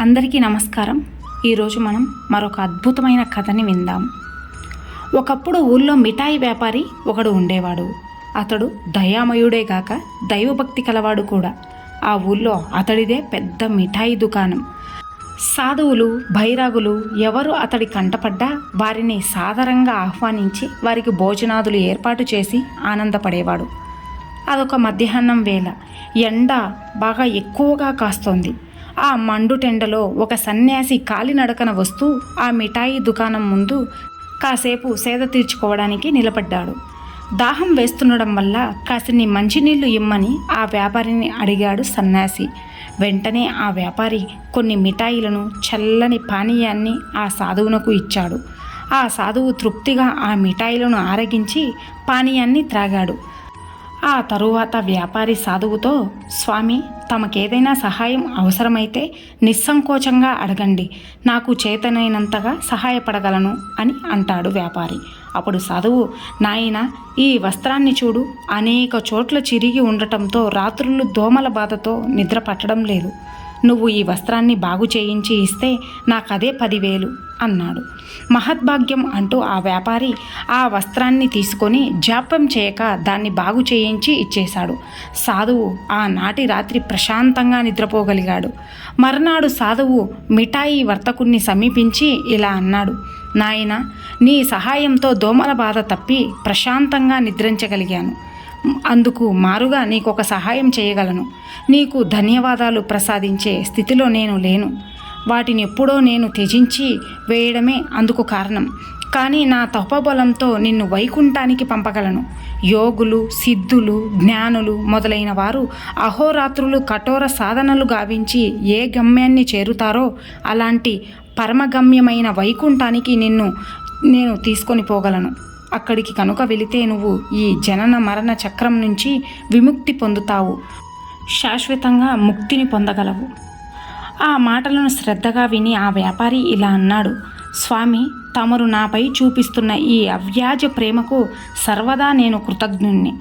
అందరికీ నమస్కారం. ఈరోజు మనం మరొక అద్భుతమైన కథని విందాం. ఒకప్పుడు ఊళ్ళో మిఠాయి వ్యాపారి ఒకడు ఉండేవాడు. అతడు దయామయుడే గాక దైవభక్తి కలవాడు కూడా. ఆ ఊళ్ళో అతడిదే పెద్ద మిఠాయి దుకాణం. సాధువులు బైరాగులు ఎవరు అతడి కంటపడ్డా వారిని సాదరంగా ఆహ్వానించి వారికి భోజనాదులు ఏర్పాటు చేసి ఆనందపడేవాడు. అదొక మధ్యాహ్నం వేళ. ఎండ బాగా ఎక్కువగా కాస్తోంది. ఆ మండుటెండలో ఒక సన్యాసి కాలినడకన వస్తూ ఆ మిఠాయి దుకాణం ముందు కాసేపు సేద తీర్చుకోవడానికి నిలబడ్డాడు. దాహం వేస్తుండడం వల్ల కాసిని మంచినీళ్ళు ఇమ్మని ఆ వ్యాపారిని అడిగాడు సన్యాసి. వెంటనే ఆ వ్యాపారి కొన్ని మిఠాయిలను చల్లని పానీయాన్ని ఆ సాధువునకు ఇచ్చాడు. ఆ సాధువు తృప్తిగా ఆ మిఠాయిలను ఆరగించి పానీయాన్ని త్రాగాడు. ఆ తరువాత వ్యాపారి సాధువుతో స్వామి తమకేదైనా సహాయం అవసరమైతే నిస్సంకోచంగా అడగండి. నాకు చేతనైనంతగా సహాయపడగలను అని అంటాడు వ్యాపారి. అప్పుడు సాధువు నాయన ఈ వస్త్రాన్ని చూడు. అనేక చోట్ల చిరిగి ఉండటంతో రాత్రులు దోమల బాధతో నిద్ర పట్టడం లేదు. నువ్వు ఈ వస్త్రాన్ని బాగు చేయించి ఇస్తే నాకదే పదివేలు అన్నాడు. మహద్భాగ్యం అంటూ ఆ వ్యాపారి ఆ వస్త్రాన్ని తీసుకొని జాప్యం చేయక దాన్ని బాగు చేయించి ఇచ్చేశాడు. సాధువు ఆనాటి రాత్రి ప్రశాంతంగా నిద్రపోగలిగాడు. మర్నాడు సాధువు మిఠాయి వర్తకుణ్ణి సమీపించి ఇలా అన్నాడు నాయన నీ సహాయంతో దోమల బాధ తప్పి ప్రశాంతంగా నిద్రించగలిగాను. అందుకు మారుగా నీకు ఒక సహాయం చేయగలను. నీకు ధన్యవాదాలు ప్రసాదించే స్థితిలో నేను లేను. వాటిని ఎప్పుడో నేను త్యజించి వేయడమే అందుకు కారణం. కానీ నా తపబలంతో నిన్ను వైకుంఠానికి పంపగలను. యోగులు సిద్ధులు జ్ఞానులు మొదలైన వారు అహోరాత్రులు కఠోర సాధనలు గావించి ఏ గమ్యాన్ని చేరుతారో అలాంటి పరమగమ్యమైన వైకుంఠానికి నిన్ను నేను తీసుకొని పోగలను. అక్కడికి కనుక వెళితే నువ్వు ఈ జనన మరణ చక్రం నుంచి విముక్తి పొందుతావు. శాశ్వతంగా ముక్తిని పొందగలవు. ఆ మాటలను శ్రద్ధగా విని ఆ వ్యాపారి ఇలా అన్నాడు స్వామి తమరు నాపై చూపిస్తున్న ఈ అవ్యాజ ప్రేమకు సర్వదా నేను కృతజ్ఞుణ్ణి.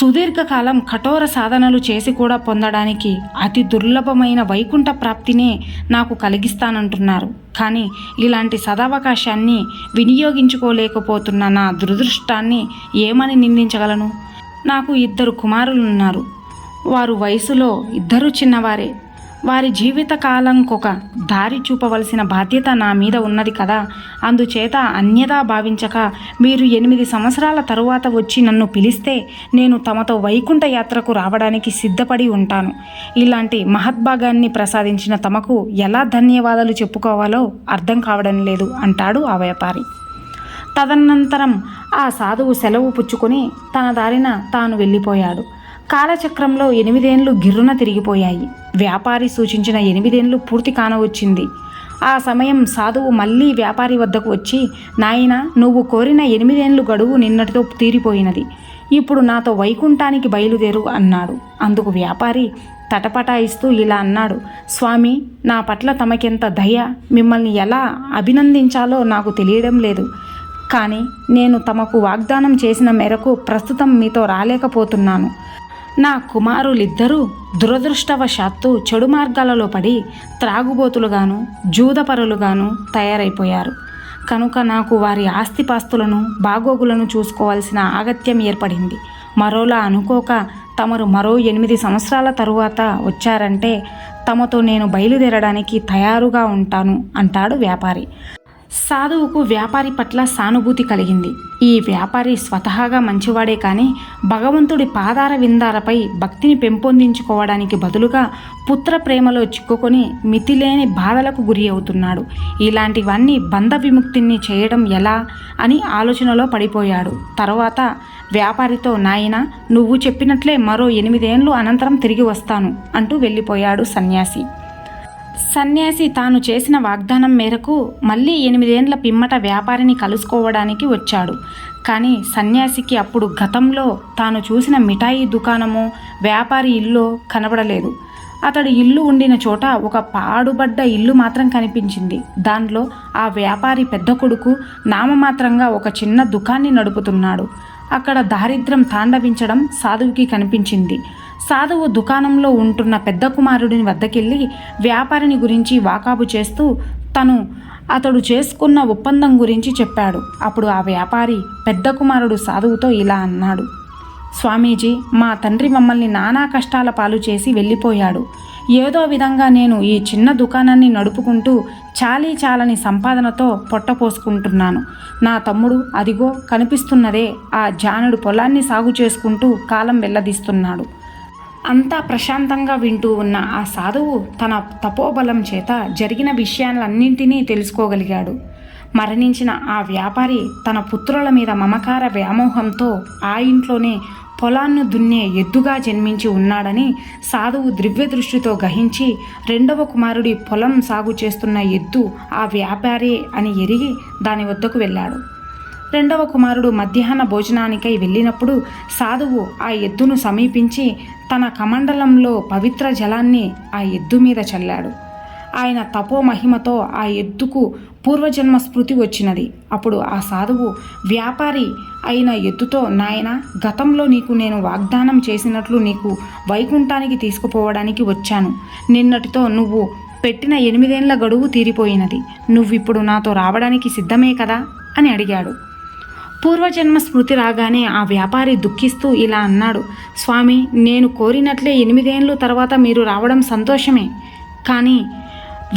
సుదీర్ఘకాలం కఠోర సాధనలు చేసి కూడా పొందడానికి అతి దుర్లభమైన వైకుంఠ ప్రాప్తినే నాకు కలిగిస్తానంటున్నారు. కానీ ఇలాంటి సదావకాశాన్ని వినియోగించుకోలేకపోతున్న నా దురదృష్టాన్ని ఏమని నిందించగలను? నాకు ఇద్దరు కుమారులున్నారు. వారు వయసులో ఇద్దరు చిన్నవారే. వారి జీవితకాలంకొక దారి చూపవలసిన బాధ్యత నా మీద ఉన్నది కదా. అందుచేత అన్యదా భావించక మీరు ఎనిమిది సంవత్సరాల తరువాత వచ్చి నన్ను పిలిస్తే నేను తమతో వైకుంఠ యాత్రకు రావడానికి సిద్ధపడి ఉంటాను. ఇలాంటి మహద్భాగాన్ని ప్రసాదించిన తమకు ఎలా ధన్యవాదాలు చెప్పుకోవాలో అర్థం కావడం లేదు అంటాడు ఆ వ్యాపారి. తదనంతరం ఆ సాధువు సెలవు పుచ్చుకొని తన దారిన తాను వెళ్ళిపోయాడు. కాలచక్రంలో ఎనిమిదేండ్లు గిర్రున తిరిగిపోయాయి. వ్యాపారి సూచించిన ఎనిమిదేండ్లు పూర్తి కానవచ్చింది. ఆ సమయం సాధువు మళ్ళీ వ్యాపారి వద్దకు వచ్చి నాయన నువ్వు కోరిన ఎనిమిదేండ్లు గడువు నిన్నటితో తీరిపోయినది. ఇప్పుడు నాతో వైకుంఠానికి బయలుదేరు అన్నాడు. అందుకు వ్యాపారి తటపటాయిస్తూ ఇలా అన్నాడు స్వామి నా పట్ల తమకెంత దయ మిమ్మల్ని ఎలా అభినందించాలో నాకు తెలియడం లేదు. కానీ నేను తమకు వాగ్దానం చేసిన మేరకు ప్రస్తుతం మీతో రాలేకపోతున్నాను. నా కుమారులిద్దరూ దురదృష్టవశాత్తు చెడు మార్గాలలో పడి త్రాగుబోతులుగాను జూదపరులుగాను తయారైపోయారు. కనుక నాకు వారి ఆస్తిపాస్తులను బాగోగులను చూసుకోవాల్సిన ఆగత్యం ఏర్పడింది. మరోలా అనుకోక తమరు మరో ఎనిమిది సంవత్సరాల తరువాత వచ్చారంటే తమతో నేను బయలుదేరడానికి తయారుగా ఉంటాను అంటాడు వ్యాపారి. సాధువుకు వ్యాపారి పట్ల సానుభూతి కలిగింది. ఈ వ్యాపారి స్వతహాగా మంచివాడే కానీ భగవంతుడి పాదార విందాలపై భక్తిని పెంపొందించుకోవడానికి బదులుగా పుత్ర ప్రేమలో చిక్కుకొని మితిలేని బాధలకు గురి అవుతున్నాడు. ఇలాంటివన్నీ బంధ విముక్తిని చేయడం ఎలా అని ఆలోచనలో పడిపోయాడు. తర్వాత వ్యాపారితో నాయన నువ్వు చెప్పినట్లే మరో ఎనిమిదేండ్లు అనంతరం తిరిగి వస్తాను అంటూ వెళ్ళిపోయాడు సన్యాసి. సన్యాసి తాను చేసిన వాగ్దానం మేరకు మళ్ళీ ఎనిమిదేండ్ల పిమ్మట వ్యాపారిని కలుసుకోవడానికి వచ్చాడు. కానీ సన్యాసికి అప్పుడు గతంలో తాను చూసిన మిఠాయి దుకాణము వ్యాపారి ఇల్లు కనబడలేదు. అతడు ఇల్లు ఉండిన చోట ఒక పాడుబడ్డ ఇల్లు మాత్రం కనిపించింది. దానిలో ఆ వ్యాపారి పెద్ద కొడుకు నామమాత్రంగా ఒక చిన్న దుకాన్ని నడుపుతున్నాడు. అక్కడ దారిద్ర్యం తాండవించడం సాధువుకి కనిపించింది. సాధువు దుకాణంలో ఉంటున్న పెద్ద కుమారుడిని వద్దకెళ్ళి వ్యాపారిని గురించి వాకాబు చేస్తూ తను అతడు చేసుకున్న ఒప్పందం గురించి చెప్పాడు. అప్పుడు ఆ వ్యాపారి పెద్ద కుమారుడు సాధువుతో ఇలా అన్నాడు. స్వామీజీ మా తండ్రి మమ్మల్ని నానా కష్టాల పాలు చేసి వెళ్ళిపోయాడు. ఏదో విధంగా నేను ఈ చిన్న దుకాణాన్ని నడుపుకుంటూ చాలీ చాలని సంపాదనతో పొట్టపోసుకుంటున్నాను నా తమ్ముడు అదిగో కనిపిస్తున్నదే. ఆ జానుడు పొలాన్ని సాగు చేసుకుంటూ కాలం వెల్లదీస్తున్నాడు అంతా ప్రశాంతంగా వింటూ ఉన్న ఆ సాధువు తన తపోబలం చేత జరిగిన విషయాలన్నింటినీ తెలుసుకోగలిగాడు. మరణించిన ఆ వ్యాపారి తన పుత్రుల మీద మమకార వ్యామోహంతో ఆ ఇంట్లోనే పొలాన్ని దున్నే ఎద్దుగా జన్మించి ఉన్నాడని సాధువు దివ్య దృష్టితో గ్రహించి రెండవ కుమారుడి పొలం సాగు చేస్తున్న ఎద్దు ఆ వ్యాపారి అని ఎరిగి దాని వద్దకు వెళ్ళాడు. రెండవ కుమారుడు మధ్యాహ్న భోజనానికై వెళ్ళినప్పుడు సాధువు ఆ ఎద్దును సమీపించి తన కమండలంలో పవిత్ర జలాన్ని ఆ ఎద్దు మీద చల్లాడు. ఆయన తపో మహిమతో ఆ ఎద్దుకు పూర్వజన్మ స్మృతి వచ్చినది. అప్పుడు ఆ సాధువు వ్యాపారి అయిన ఎద్దుతో నాయన గతంలో నీకు నేను వాగ్దానం చేసినట్లు నీకు వైకుంఠానికి తీసుకుపోవడానికి వచ్చాను. నిన్నటితో నువ్వు పెట్టిన ఎనిమిదేండ్ల గడువు తీరిపోయినది. నువ్విప్పుడు నాతో రావడానికి సిద్ధమే కదా? అని అడిగాడు. పూర్వజన్మ స్మృతి రాగానే ఆ వ్యాపారి దుఃఖిస్తూ ఇలా అన్నాడు స్వామి నేను కోరినట్లే ఎనిమిదేండ్లు తర్వాత మీరు రావడం సంతోషమే. కానీ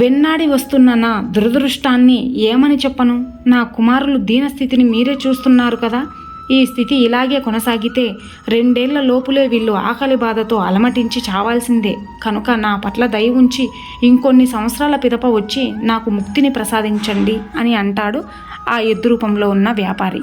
వెన్నాడి వస్తున్న నా దురదృష్టాన్ని ఏమని చెప్పను? నా కుమారులు దీనస్థితిని మీరే చూస్తున్నారు కదా. ఈ స్థితి ఇలాగే కొనసాగితే రెండేళ్ళ లోపులే వీళ్ళు ఆకలి బాధతో అలమటించి చావాల్సిందే. కనుక నా పట్ల దయ ఉంచి ఇంకొన్ని సంవత్సరాల పిదప వచ్చి నాకు ముక్తిని ప్రసాదించండి అని అంటాడు ఆ ఎద్దు రూపంలో ఉన్న వ్యాపారి.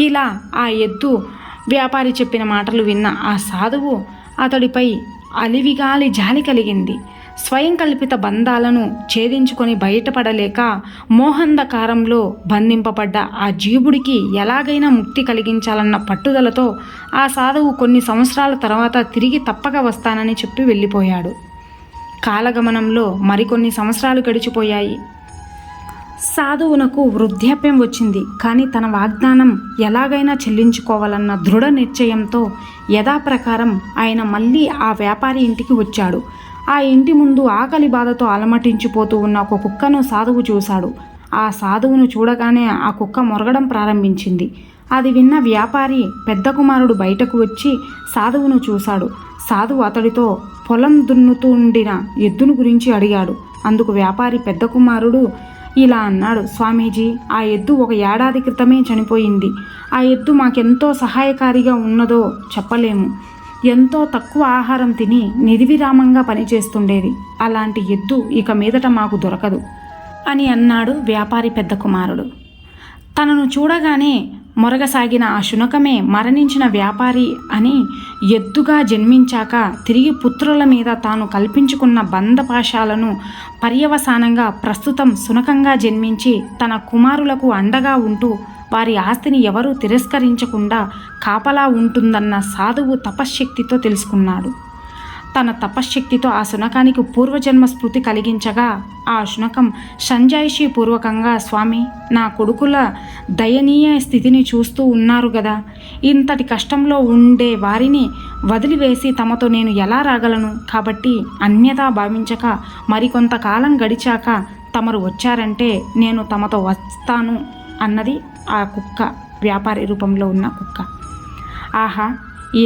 ఇలా ఆ ఎద్దు వ్యాపారి చెప్పిన మాటలు విన్న ఆ సాధువు అతడిపై అలివిగాలి జాలి కలిగింది. స్వయం కల్పిత బంధాలను ఛేదించుకొని బయటపడలేక మోహంధకారంలో బంధింపబడ్డ ఆ జీవుడికి ఎలాగైనా ముక్తి కలిగించాలన్న పట్టుదలతో ఆ సాధువు కొన్ని సంవత్సరాల తర్వాత తిరిగి తప్పక వస్తానని చెప్పి వెళ్ళిపోయాడు. కాలగమనంలో మరికొన్ని సంవత్సరాలు గడిచిపోయాయి. సాధువునకు వృద్ధాప్యం వచ్చింది. కానీ తన వాగ్దానం ఎలాగైనా చెల్లించుకోవాలన్న దృఢ నిశ్చయంతో యథాప్రకారం ఆయన మళ్ళీ ఆ వ్యాపారి ఇంటికి వచ్చాడు. ఆ ఇంటి ముందు ఆకలి బాధతో అలమటించిపోతూ ఉన్న ఒక కుక్కను సాధువు చూశాడు. ఆ సాధువును చూడగానే ఆ కుక్క మొరగడం ప్రారంభించింది. అది విన్న వ్యాపారి పెద్ద కుమారుడు బయటకు వచ్చి సాధువును చూశాడు. సాధువు అతడితో పొలం దున్నుతుండిన ఎద్దును గురించి అడిగాడు. అందుకు వ్యాపారి పెద్ద కుమారుడు ఇలా అన్నాడు. స్వామీజీ ఆ ఎద్దు ఒక ఏడాది క్రితమే చనిపోయింది. ఆ ఎద్దు మాకెంతో సహాయకారిగా ఉన్నదో చెప్పలేము. ఎంతో తక్కువ ఆహారం తిని నిర్విరామంగా పనిచేస్తుండేది. అలాంటి ఎద్దు ఇక మీదట మాకు దొరకదు అని అన్నాడు వ్యాపారి పెద్ద కుమారుడు. తనను చూడగానే మొరగసాగిన ఆ శునకమే మరణించిన వ్యాపారి అని ఎద్దుగా జన్మించాక తిరిగి పుత్రుల మీద తాను కల్పించుకున్న బంధపాశాలను పర్యవసానంగా ప్రస్తుతం శునకంగా జన్మించి తన కుమారులకు అండగా ఉంటూ వారి ఆస్తిని ఎవరూ తిరస్కరించకుండా కాపలా ఉంటుందన్న సాధువు తపశ్శక్తితో తెలుసుకున్నాడు. తన తపశ్శక్తితో ఆ శునకానికి పూర్వజన్మ స్మృతి కలిగించగా ఆ శునకం సంజాయిషీ పూర్వకంగా స్వామి నా కొడుకుల దయనీయ స్థితిని చూస్తూ ఉన్నారు గదా. ఇంతటి కష్టంలో ఉండే వారిని వదిలివేసి తమతో నేను ఎలా రాగలను? కాబట్టి అన్యతా భావించక మరికొంతకాలం గడిచాక తమరు వచ్చారంటే నేను తమతో వస్తాను అన్నది ఆ కుక్క వ్యాపారి రూపంలో ఉన్న కుక్క. ఆహా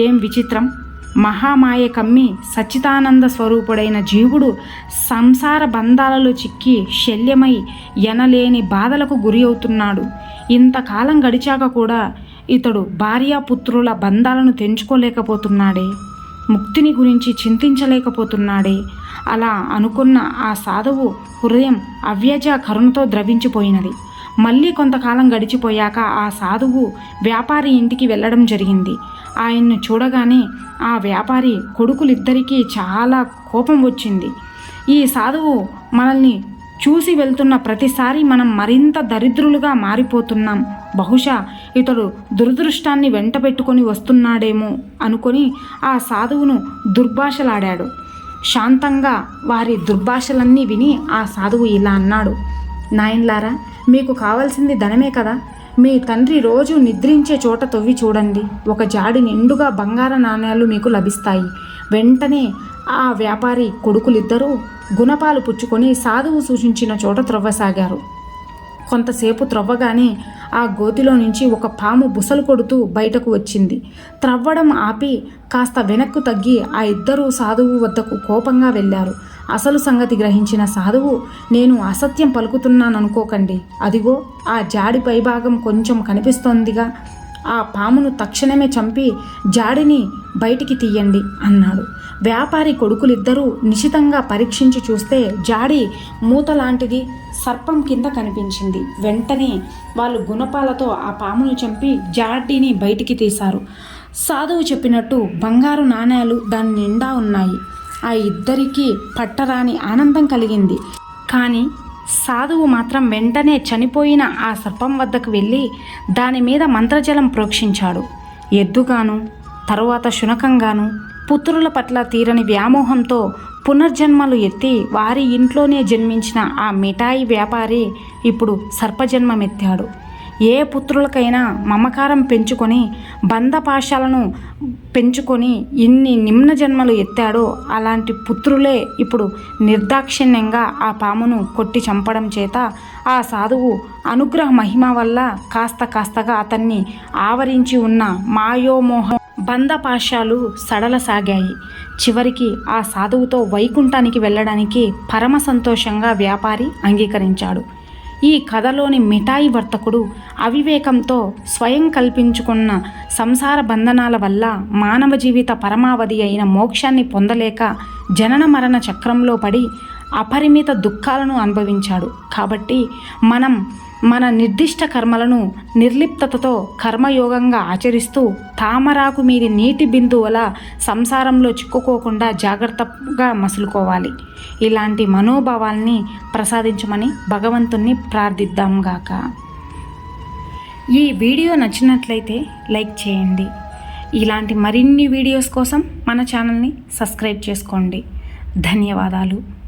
ఏం విచిత్రం! మహామాయ కమ్మి సచ్చిదానంద స్వరూపుడైన జీవుడు సంసార బంధాలలో చిక్కి శల్యమై ఎనలేని బాధలకు గురి అవుతున్నాడు. ఇంతకాలం గడిచాక కూడా ఇతడు భార్యాపుత్రుల బంధాలను తెంచుకోలేకపోతున్నాడే. ముక్తిని గురించి చింతించలేకపోతున్నాడే. అలా అనుకున్న ఆ సాధువు హృదయం అవ్యజ కరుణతో ద్రవించిపోయినది. మళ్ళీ కొంతకాలం గడిచిపోయాక ఆ సాధువు వ్యాపారి ఇంటికి వెళ్ళడం జరిగింది. ఆయన్ను చూడగానే ఆ వ్యాపారి కొడుకులిద్దరికీ చాలా కోపం వచ్చింది. ఈ సాధువు మనల్ని చూసి వెళ్తున్న ప్రతిసారి మనం మరింత దరిద్రులుగా మారిపోతున్నాం. బహుశా ఇతడు దురదృష్టాన్ని వెంట పెట్టుకొని వస్తున్నాడేమో అనుకొని ఆ సాధువును దుర్భాషలాడాడు. శాంతంగా వారి దుర్భాషలన్నీ విని ఆ సాధువు ఇలా అన్నాడు. నాయన్లారా మీకు కావాల్సింది ధనమే కదా. మీ తండ్రి రోజు నిద్రించే చోట తవ్వి చూడండి. ఒక జాడి నిండుగా బంగార నాణ్యాలు మీకు లభిస్తాయి. వెంటనే ఆ వ్యాపారి కొడుకులిద్దరూ గుణపాలు పుచ్చుకొని సాధువు సూచించిన చోట త్రవ్వసాగారు. కొంతసేపు త్రవ్వగానే ఆ గోతిలో నుంచి ఒక పాము బుసలు కొడుతూ బయటకు వచ్చింది. త్రవ్వడం ఆపి కాస్త వెనక్కు తగ్గి ఆ ఇద్దరు సాధువు వద్దకు కోపంగా వెళ్ళారు. అసలు సంగతి గ్రహించిన సాధువు నేను అసత్యం పలుకుతున్నాననుకోకండి. అదిగో ఆ జాడి పైభాగం కొంచెం కనిపిస్తోందిగా. ఆ పామును తక్షణమే చంపి జాడిని బయటికి తీయండి అన్నాడు. వ్యాపారి కొడుకులిద్దరూ నిశితంగా పరీక్షించి చూస్తే జాడి మూత లాంటిది సర్పం కింద కనిపించింది. వెంటనే వాళ్ళు గుణపాలతో ఆ పామును చంపి జాడిని బయటికి తీశారు. సాధువు చెప్పినట్టు బంగారు నాణేలు దాని నిండా ఉన్నాయి. ఆ ఇద్దరికీ పట్టరాని ఆనందం కలిగింది. కానీ సాధువు మాత్రం వెంటనే చనిపోయిన ఆ సర్పం వద్దకు వెళ్ళి దాని మీద మంత్రజలం ప్రోక్షించాడు. ఎద్దుగాను తరువాత శునకంగాను పుత్రుల పట్ల తీరని వ్యామోహంతో పునర్జన్మలు ఎత్తి వారి ఇంట్లోనే జన్మించిన ఆ మిఠాయి వ్యాపారి ఇప్పుడు సర్పజన్మమెత్తాడు. ఏ పుత్రులకైనా మమకారం పెంచుకొని బంధపాశాలను పెంచుకొని ఇన్ని నిమ్న జన్మలు ఎత్తాడో అలాంటి పుత్రులే ఇప్పుడు నిర్దాక్షిణ్యంగా ఆ పామును కొట్టి చంపడం చేత ఆ సాధువు అనుగ్రహ మహిమ వల్ల కాస్త కాస్తగా అతన్ని ఆవరించి ఉన్న మాయోమోహ బంధపాశాలు సడలసాగాయి. చివరికి ఆ సాధువుతో వైకుంఠానికి వెళ్ళడానికి పరమ సంతోషంగా వ్యాపారి అంగీకరించాడు. ఈ కథలోని మిఠాయి వర్తకుడు అవివేకంతో స్వయం కల్పించుకున్న సంసార బంధనాల వల్ల మానవ జీవిత పరమావధి అయిన మోక్షాన్ని పొందలేక జనన మరణ చక్రంలో పడి అపరిమిత దుఃఖాలను అనుభవించాడు. కాబట్టి మనం మన నిర్దిష్ట కర్మలను నిర్లిప్తతతో కర్మయోగంగా ఆచరిస్తూ తామరాకు మీది నీటి బిందువుల సంసారంలో చిక్కుకోకుండా జాగ్రత్తగా మసులుకోవాలి. ఇలాంటి మనోభావాల్ని ప్రసాదించమని భగవంతుణ్ణి ప్రార్థిద్దాం గాక. ఈ వీడియో నచ్చినట్లయితే లైక్ చేయండి. ఇలాంటి మరిన్ని వీడియోస్ కోసం మన ఛానల్ని సబ్స్క్రైబ్ చేసుకోండి. ధన్యవాదాలు.